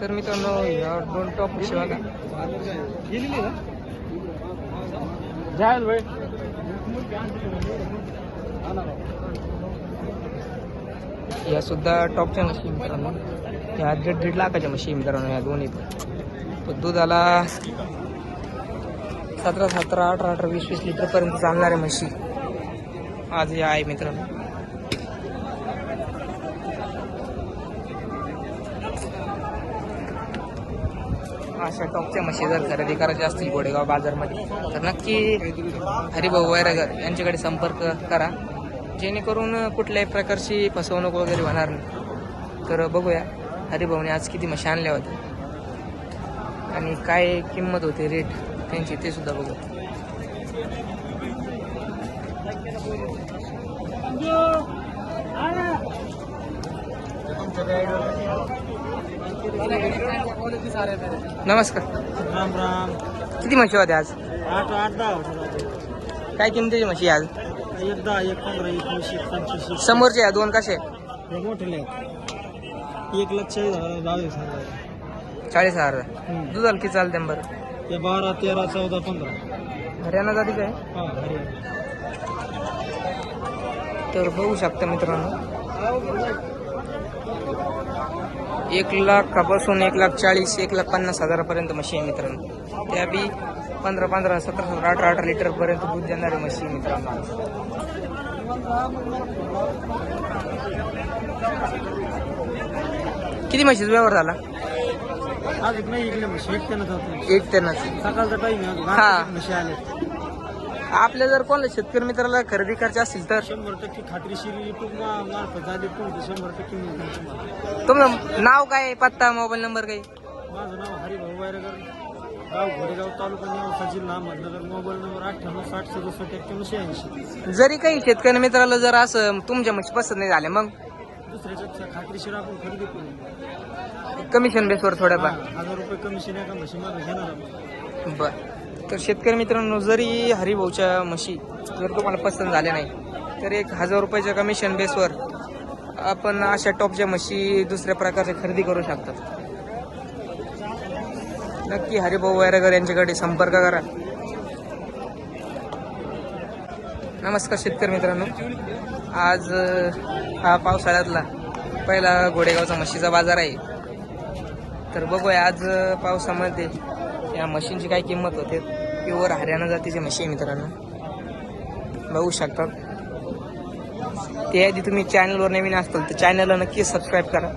तर मित्रांनो ह्या दोन टॉप बघा. जायल भाई. या सुद्धा टॉपच्या म्हशी मित्रांनो. ह्या दीड दीड लाखाच्या म्हशी मित्रांनो या दोन्ही पण. तो दुधाला सतरा सतरा अठरा अठरा वीस वीस लिटरपर्यंत चालणाऱ्या म्हशी. आज या आहे मित्रांनो. अशा टॉपच्या म्हशी जर खरेदी करायच्या असतील गोडेगाव बाजारमध्ये. तर नक्की हरिभाऊ वैरागर यांच्याकडे संपर्क करा. जेणेकरून कुठल्याही प्रकारची फसवणूक वगैरे होणार नाही. तर बघूया हरिभाऊने आज किती म्हशी आणल्या होत्या. आणि काय किंमत होते रेट त्यांची ते सुद्धा बघू नमस्कार. राम राम. किती म्हशी होत्या आज? आठ आठ दहा होते काय किमतीची म्हशी आज? एक दहा एक पंधरा एक वीस एक पंचवीस एक समोरचे या दोन कसे? हे मोठे एक लाख चाळीस हजार बावीस हजार. चाळीस हजार. हम्म. दुधाला किती चालते बरं. ते बारा तेरा चौदा पंधरा. हरियाणा हा हरियाणा. तर बघू शकता मित्रांनो. एक लाखापासून एक लाख चाळीस एक लाख पन्नास हजारापर्यंत म्हशी आहे मित्रांनो. त्या बी पंधरा पंधरा सतरा सतरा अठरा अठरा लिटरपर्यंत दूध देणारी म्हशी आहे मित्रांनो. किती म्हशीचा व्यवहार झाला? आज एक नाही म्हशी एक त्यांनाच सकाळचा टाइम आहे हा. म्हशी आले आपल्या जर कोणाला शेतकरी मित्राला खरेदी करायची असतील तर? शंभर टक्के खात्रीशीर मार्फत झाली शंभर टक्के तुम्हाला. तुमचं नाव काय पत्ता मोबाईल नंबर काही माझं नाव हरिभाऊ वायरगर गाव घोडेगाव तालुका निवासा जिल्हा अहमदनगर मोबाईल नंबर अठ्ठ्याण्णव साठ सदुसष्ट एक्क्याण्णव शहाऐंशी. जरी काही शेतकरी मित्राला जर असं तुमच्या म्हशी पसंत नाही झाल्या मग? दुसऱ्याच्या खात्रीशीर आपण खरेदी करू. कमिशन बेसवर थोड्याफार. हजार रुपये कमिशन एका म्हशी मागे घेणार आपण बर. तर शेतकरी मित्रांनो जरी हरिभाऊच्या म्हशी जर तुम्हाला पसंत झाल्या नाही तर एक हजार रुपयाच्या कमिशन बेसवर आपण अशा टॉपच्या म्हशी दुसऱ्या प्रकारच्या खरेदी करू शकतात. नक्की हरिभाऊ वैरागर यांच्याकडे संपर्क करा. नमस्कार शेतकरी मित्रांनो. आज हा पावसाळ्यातला पहिला घोडेगावचा म्हशीचा बाजार आहे. तर बघूया आज पावसामध्ये या मशीनची काय किंमत होते. प्युअर हरियाणा जातीची म्हशी आहे मित्रांनो. बघू शकतात. ते आधी तुम्ही चॅनलवर नवीन असताल तर चॅनलला नक्की सबस्क्राईब करा.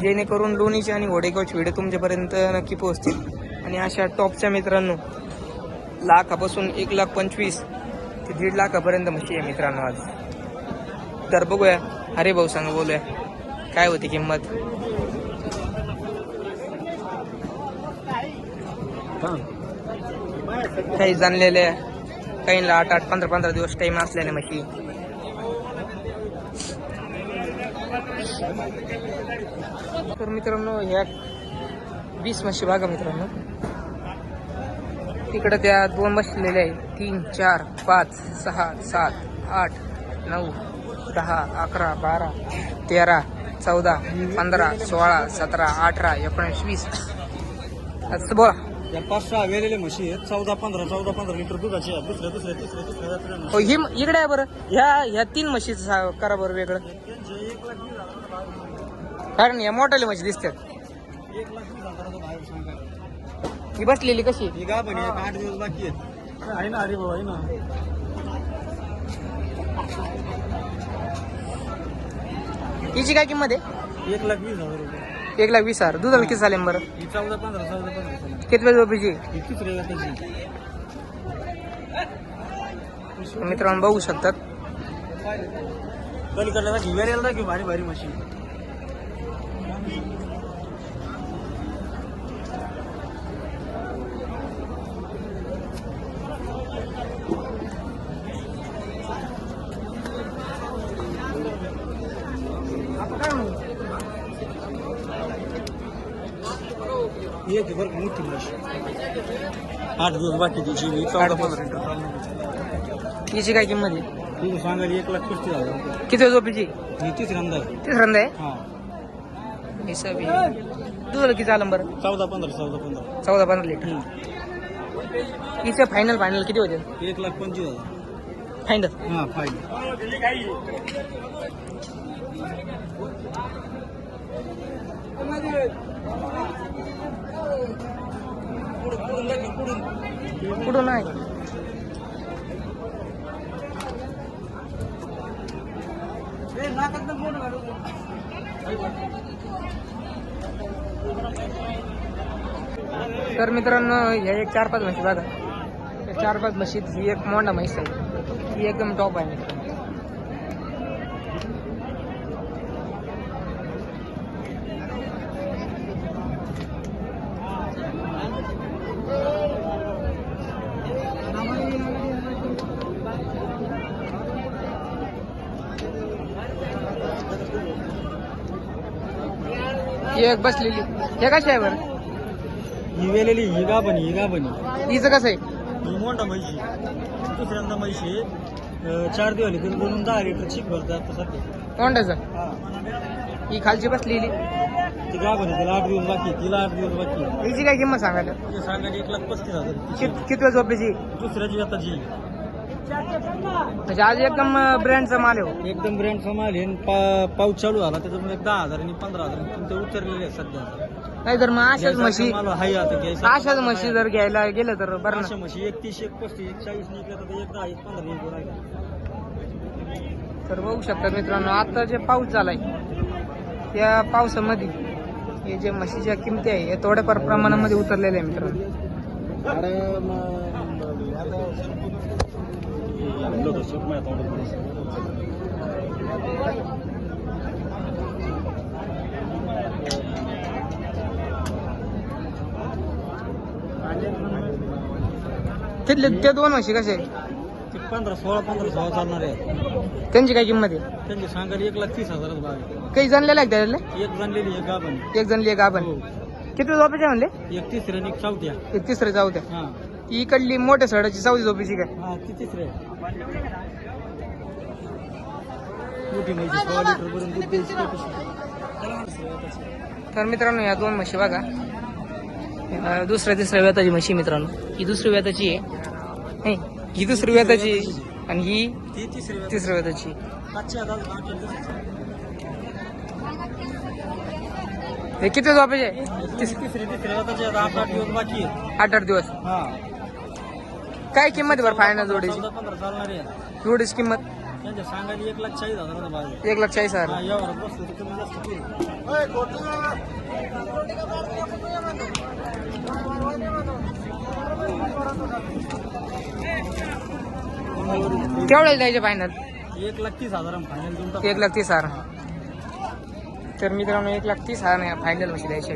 जेणेकरून लोणीचे आणि घोडेगावचे व्हिडिओ तुमच्यापर्यंत नक्की पोहोचतील. आणि अशा टॉपच्या मित्रांनो लाखापासून एक लाख पंचवीस ते दीड लाखापर्यंत म्हशी आहे मित्रांनो आज. तर बघूया अरे भाऊ सांगा बोलूया. काय होती किंमत? काही जाणलेल्या काहींना आठ आठ पंधरा पंधरा दिवस टाइम असलेल्या म्हशी. तर मित्रांनो ह्या वीस म्हशी बघा मित्रांनो. तिकडं त्या दोन बसलेल्या आहे. तीन चार पाच सहा सात आठ नऊ दहा अकरा बारा तेरा चौदा पंधरा सोळा सतरा अठरा एकोणीस वीस. असं बोला. या पाच सहा वेलेले म्हशी आहेत. चौदा पंधरा चौदा पंधरा लिटर दुधाचे आहेत. दुसऱ्या दुसऱ्या तिसऱ्या तिसऱ्या हो ही इकडे आहे बरं. ह्या ह्या तीन म्हशीचं सा- करा बरं वेगळं. त्यांचे एक लाख वीस हजाराचा कारण या मोठ्याल्या म्हशी दिसतात. भाव एक लाख वीस हजाराचा भाव सांगा. ही बसलेली कशी? ही गा पण एक आठ दिवस बाकी आहेत. आहे ना हरी भाऊ आहे ना. हिची काय किंमत आहे? एक लाख वीस हजार रुपये. एक लाख वीस हजार. दुधाला किती चालेल बरं? ही चौदा पंधरा चौदा पंधरा चालेल. किती वेळ झोपेची ही तिसऱ्या जातीची मित्रांनो बघू शकतात. पलीकडला भारी भारी मशीन एक का मोठी मशीन आठ दिवस बाकी तिची ही चौदा पंधरा लिटर. हिची काय किंमत आहे तिथे सांगायला एक लाख पस्तीस हजार रुपये किती झोपेची ही तिसऱ्यांदा आहे तिसऱ्यांदा आहे हा हिसाबी दुधाला किती आलं बरं चौदा पंधरा चौदा पंधरा चौदा पंधरा लिटर हिचं फायनल फायनल किती होते एक लाख पंचवीस हजार फायनल हा फाईन कुठून आहे तर मित्रांनो ह्या एक चार पाच म्हशी बघा. चार पाच म्हशीत ही एक मोंडा म्हैस आहे. ही एकदम टॉप आहे मित्रांनो. एक बसलेली. हे कशी आहे बरं? ही वेलेली ही गाभणी ही गाभणी. हिचं कसं आहे? ही मोठा म्हैशी. दुसऱ्यांदा म्हैशी. अं, चार दिवस तरी दोन दहा लिटर चिक भरतात आता सध्या. ही. खालची बसलेली. ती गाभणी तिला आठ दिवस बाकी आहे, तिला आठ दिवस बाकी आहे. हिची काय किंमत सांगायला? तिचे सांगायला एक लाख पस्तीस हजार. कित कितव्या झोपेची? दुसऱ्याची आता जी. म्हणजे आज एकदम ब्रँडचा माल आहे हो. एकदम ब्रँड समाल आहे पा पाऊस चालू झाला त्याच्यामुळे एक दहा हजार आणि पंधरा हजार तुमचे उतरलेले आहेत सध्या. नाही तर मग अशाच म्हशी मला हाय आता घ्यायचं अशाच म्हशी जर घ्यायला गेलं तर बरं अशा म्हशी एक तीस एक पस्तीस एक चाळीस निघल्या तर एक दहा एक पंधरा निघू तर बघू शकता मित्रांनो आता जे पाऊस झालाय त्या पावसामध्ये हे जे म्हशीच्या किमती आहे हे थोड्याफार प्रमाणामध्ये उतरलेल्या आहे मित्रांनो. अरे तिथले ते दोन म्हशी कसे? ते पंधरा सोळा पंधरा सोळा चालणार आहे. त्यांची काय किंमत आहे? त्यांची सांगायला एक लाख तीस हजारच भाग आहे. काही जणलेले आहे का त्यातले? एक जणलेली एक गाभण. एक जणली एक आपण हो. किती झोपेचे म्हणले? एक तिसऱ्या आणि एक चौथ्या. एक तिसरे हा. ती इकडली मोठ्या सडाची चौथी झोपेची काय? हा ती तिसऱ्या तर मित्रांनो या दोन म्हशी बघा. दुसऱ्या तिसऱ्या व्याताची म्हशी मित्रांनो. ही दुसरी व्याताची आहे. ही दुसरी व्याताची. आणि ही तिसऱ्या व्याताची. हे किती आता आठ आठ दिवस बाकी आहेत आठ आठ दिवस हा काय किंमत बरं फायनल जोडीची? चौदा पंधरा चालणारे आहेत जोडीची किंमत? त्यांच्या सांगायला एक लाख चाळीस हजाराचा आहे. एक लाख चाळीस हजार. हा यावर बसलो तर कमी जास्त केलं. केवढ्याला द्यायचे फायनल एक लाख तीस हजार फायनल देऊन टाकू. एक लाख तीस हजार. तर मित्रांनो एक लाख तीस हजार फायनल म्हशी द्यायचे